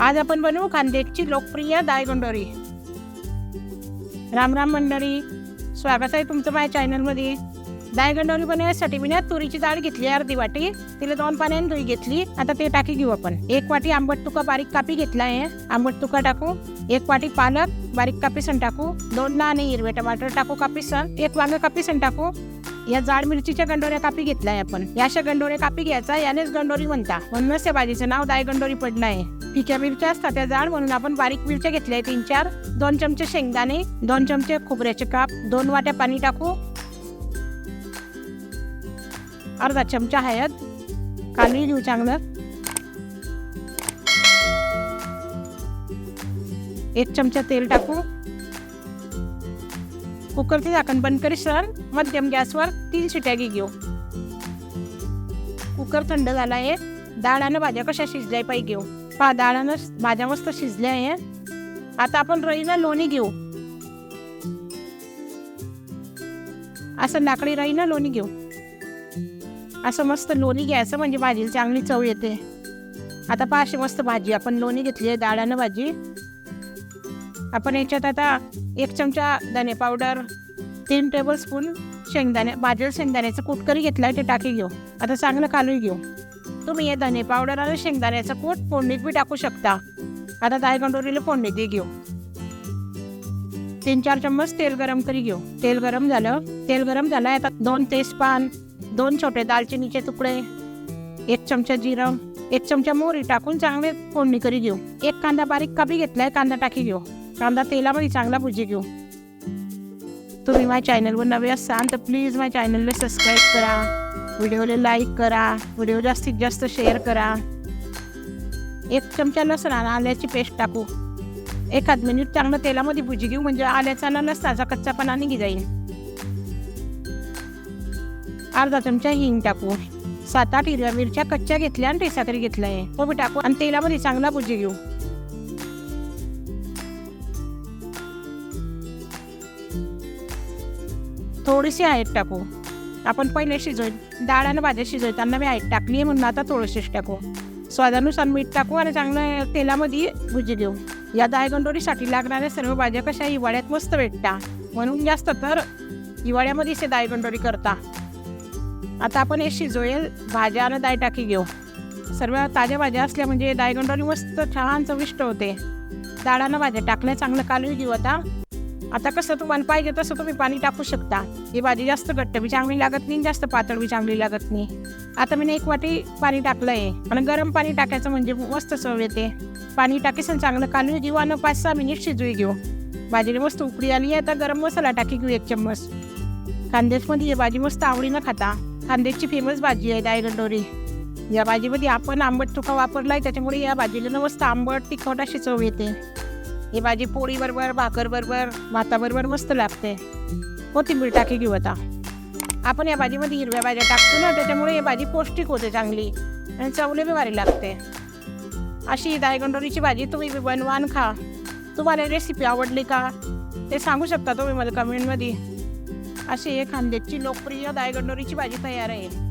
आज आपण बनवू खानदेशची लोकप्रिय दायगंडोरी राम राम मंडळी स्वागत आहे तुमचं माझ्या चॅनलमध्ये. दायगंडोरी बनवण्यासाठी मी ना तुरीची डाळ घेतली अर्धी वाटी. तिला दोन पाण्याने धुई घेतली. आता ते टाकी घेऊ आपण. एक वाटी आंबट तुका बारीक कापी घेतला आहे. आंबट तुका टाकू. एक वाटी पालक बारीक कापीसन टाकू. दोन लहान हिरवे टमाटर टाकू कापीसन एक वांग कापीसन टाकू. या जाड मिरचीच्या गंडोऱ्या कापी घेतलाय आपण. या अशा गंडोऱ्या कापी घ्यायचा यानेच गंडोरी म्हणता. म्हणूनच त्या भाजीचं नाव दाय गंडोरी पडलं आहे फिक्या मिरच्या असतात त्या जाड म्हणून आपण बारीक मिरच्या घेतल्या तीन चार. दोन चमचे शेंगदाणे दोन चमचे खोबऱ्याचे काप दोन वाट्या पाणी टाकू. अर्धा चमचा हळद कालवी घेऊ चांगलं. एक चमचा तेल टाकू. कुकरचे झाकण बंद करी सर. मध्यम गॅसवर तीन शिट्या घे घेऊ. कुकर थंड झाला आहे. डाळ आणि भाज्या कशा शिजल्या पाहिजे घेऊ. पहा डाळानं भाज्या मस्त शिजल्या आहे. आता आपण रईनं लोणी घेऊ. असं लाकडी रईनं लोणी घेऊ. असं मस्त लोणी घ्यायचं म्हणजे भाजीला चांगली चव येते. आता पहा अशी मस्त भाजी. आपण लोणी घेतली आहे डाळानं भाजी. आपण याच्यात आता एक चमचा धने पावडर तीन टेबल स्पून शेंगदाणे भाजेल शेंगदाण्याचं कुटकरी घेतलाय ते टाकी घेऊ. आता चांगलं कालू घेऊ. तुम्ही हे धने पावडर आणि शेंगदाण्याचं कूट फोडणीत बी टाकू शकता. आता दाय गंडोरीला फोडणी दे घेऊ. तीन चार चम्मच तेल गरम करी घेऊ. तेल गरम झालं तेल गरम झालं आता दोन तेजपान दोन छोटे दालचिनीचे तुकडे एक चमचा जिरं एक चमचा मोहरी टाकून चांगले फोडणी करी घेऊ. एक कांदा बारीक कापी घेतलाय कांदा टाकी घेऊ. कांदा तेलामध्ये चांगला भुजी घेऊ. तुम्ही माझ्या चॅनलवर नवे असाल तर प्लीज माझ्या चॅनलला सबस्क्राईब करा. व्हिडिओला लाईक करा. व्हिडिओ जास्तीत जास्त शेअर करा. एक चमचा लसण आणि आल्याची पेस्ट टाकू. एखाद मिनिट चांगलं तेलामध्ये भुजी घेऊ म्हणजे आल्याचा न लसणाचा कच्चापणा निघी जाईल. अर्धा चमचा हिंग टाकू. सात आठ हिरव्या मिरच्या कच्च्या घेतल्या आणि ठेसा तरी घेतलाय. तो बी टाकू आणि तेलामध्ये चांगला भुजी घेऊ. थोडीशी आयत टाकू. आपण पहिले शिजवू डाळ आणि भाज्या शिजवताना मी आयत टाकली आहे म्हणून आता थोडीशीच टाकू. स्वादानुसार मीठ टाकू आणि चांगलं तेलामध्ये भुजी देऊ. या दायगंडोरीसाठी लागणाऱ्या सर्व भाज्या कशा हिवाळ्यात मस्त भेटता. म्हणून जास्त तर हिवाळ्यामध्येच से दायगंडोरी करता. आता आपण हे शिजवेल भाज्या आणि दाय टाकी घेऊ. सर्व ताज्या भाज्या असल्या म्हणजे दायगंडोरी मस्त छान चविष्ट होते. डाळानं भाज्या टाकल्या चांगलं कालवी घेऊ आता. आता कसं तुम्हाला पाहिजे तसं तुम्ही पाणी टाकू शकता. ही भाजी जास्त घट्ट बी चांगली लागत नाही जास्त पातळ बी चांगली लागत नाही. आता मी एक वाटी पाणी टाकलं आहे आणि गरम पाणी टाकायचं म्हणजे मस्त चव येते. पाणी टाकीसन चांगलं कालवी घेऊ आणि पाच सहा मिनिट शिजवी घेऊ. भाजीला मस्त उकळी आली आहे आता गरम मसाला टाकी घेऊ एक चम्मच. खानदेशमध्ये ही भाजी मस्त आवडीनं खाता. खानदेशची फेमस भाजी आहे दायगंडोरी या भाजीमध्ये आपण आंबट तुका वापरला आहे त्याच्यामुळे या भाजीला मस्त आंबट तिखट अशी चव येते. ही भाजी पोळी बरोबर भाकर बरोबर भाताबरोबर मस्त लागते. कोथिंबीर टाकी घेऊ आता. आपण या भाजीमध्ये हिरव्या भाज्या टाकतो ना त्याच्यामुळे ही भाजी पौष्टिक होते चांगली आणि चवले बी भारी लागते. अशी दायगंडोरीची भाजी तुम्ही बी बनवा आणि खा. तुम्हाला रेसिपी आवडली का ते सांगू शकता तुम्ही मला कमेंटमध्ये अशी हे खांद्याची लोकप्रिय दायगंडोरीची भाजी तयार आहे.